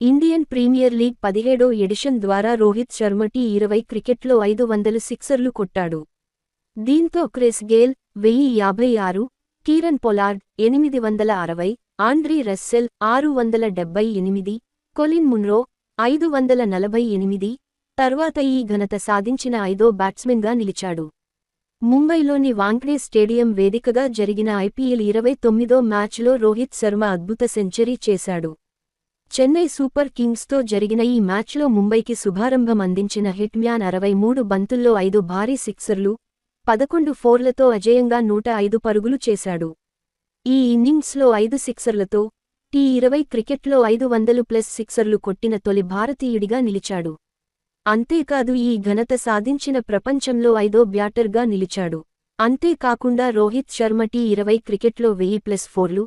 Indian premier league పదిహేడో edition ద్వారా Rohit Sharma tea ఇరవై క్రికెట్లో ఐదు వందలు సిక్సర్లు కొట్టాడు. దీంతో క్రిస్ గేల్ వెయ్యి యాభై ఆరు కీరన్ పొలార్డ్ ఎనిమిది వందల అరవై ఆండ్రీ రస్సెల్ ఆరు వందల డెబ్బై ఎనిమిది కొలిన్ మున్రో ఐదు వందల నలభై ఎనిమిది తర్వాత ఈ ఘనత సాధించిన ఐదో బ్యాట్స్మెన్గా నిలిచాడు. ముంబైలోని వాంక్డే స్టేడియం వేదికగా జరిగిన ఐపీఎల్ ఇరవై తొమ్మిదో మ్యాచ్లో రోహిత్ శర్మ అద్భుత సెంచరీ చేశాడు. చెన్నై సూపర్ కింగ్స్తో జరిగిన ఈ మ్యాచ్లో ముంబైకి శుభారంభం అందించిన హిట్ మ్యాన్ అరవై మూడు బంతుల్లో ఐదు భారీ సిక్సర్లు పదకొండు ఫోర్లతో అజేయంగా నూట ఐదు పరుగులు చేశాడు. ఈ ఇన్నింగ్స్లో ఐదు సిక్సర్లతో టీ ఇరవై క్రికెట్లో ఐదు వందలు ప్లస్ సిక్సర్లు కొట్టిన తొలి భారతీయుడిగా నిలిచాడు. అంతేకాదు ఈ ఘనత సాధించిన ప్రపంచంలో ఐదో బ్యాటర్గా నిలిచాడు. అంతేకాకుండా రోహిత్ శర్మ టీ ఇరవై క్రికెట్లో వెయ్యి ప్లస్ ఫోర్లు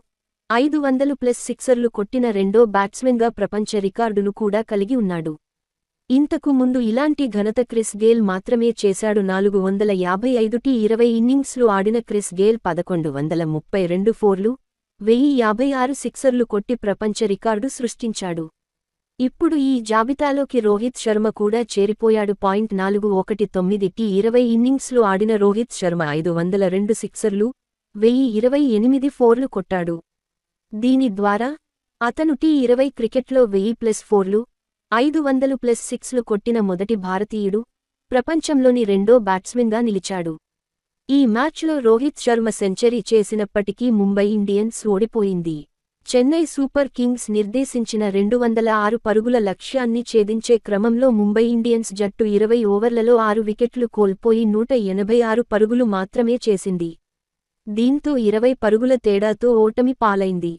ఐదు వందలు ప్లస్ సిక్సర్లు కొట్టిన రెండో బ్యాట్స్మెన్గా ప్రపంచ రికార్డును కూడా కలిగి ఉన్నాడు. ఇంతకు ముందు ఇలాంటి ఘనత క్రిస్ గేల్ మాత్రమే చేశాడు. నాలుగు వందల యాభై ఐదు టీ ఇరవై ఇన్నింగ్స్లు ఆడిన క్రిస్ గేల్ పదకొండు వందల ముప్పై రెండు ఫోర్లు వెయ్యి యాభై ఆరు సిక్సర్లు కొట్టి ప్రపంచ రికార్డు సృష్టించాడు. ఇప్పుడు ఈ జాబితాలోకి రోహిత్ శర్మ కూడా చేరిపోయాడు. పాయింట్ నాలుగు ఒకటి తొమ్మిది టీ ఇరవై ఇన్నింగ్స్లు ఆడిన రోహిత్ శర్మ ఐదు వందల రెండు సిక్సర్లు వెయ్యి ఇరవై ఎనిమిది ఫోర్లు కొట్టాడు. దీని ద్వారా అతను టీ ఇరవై క్రికెట్లో వెయ్యి ప్లస్ ఫోర్లు ఐదు వందలు ప్లస్ సిక్స్లు కొట్టిన మొదటి భారతీయుడు ప్రపంచంలోని రెండో బ్యాట్స్మెన్గా నిలిచాడు. ఈ మ్యాచ్లో రోహిత్ శర్మ సెంచరీ చేసినప్పటికీ ముంబై ఇండియన్స్ ఓడిపోయింది. చెన్నై సూపర్ కింగ్స్ నిర్దేశించిన రెండు వందల ఆరు పరుగుల లక్ష్యాన్ని ఛేదించే క్రమంలో ముంబై ఇండియన్స్ జట్టు ఇరవై ఓవర్లలో ఆరు వికెట్లు కోల్పోయి నూట ఎనభై ఆరు పరుగులు మాత్రమే చేసింది. దీంతో ఇరవై పరుగుల తేడాతో ఓటమి పాలైంది.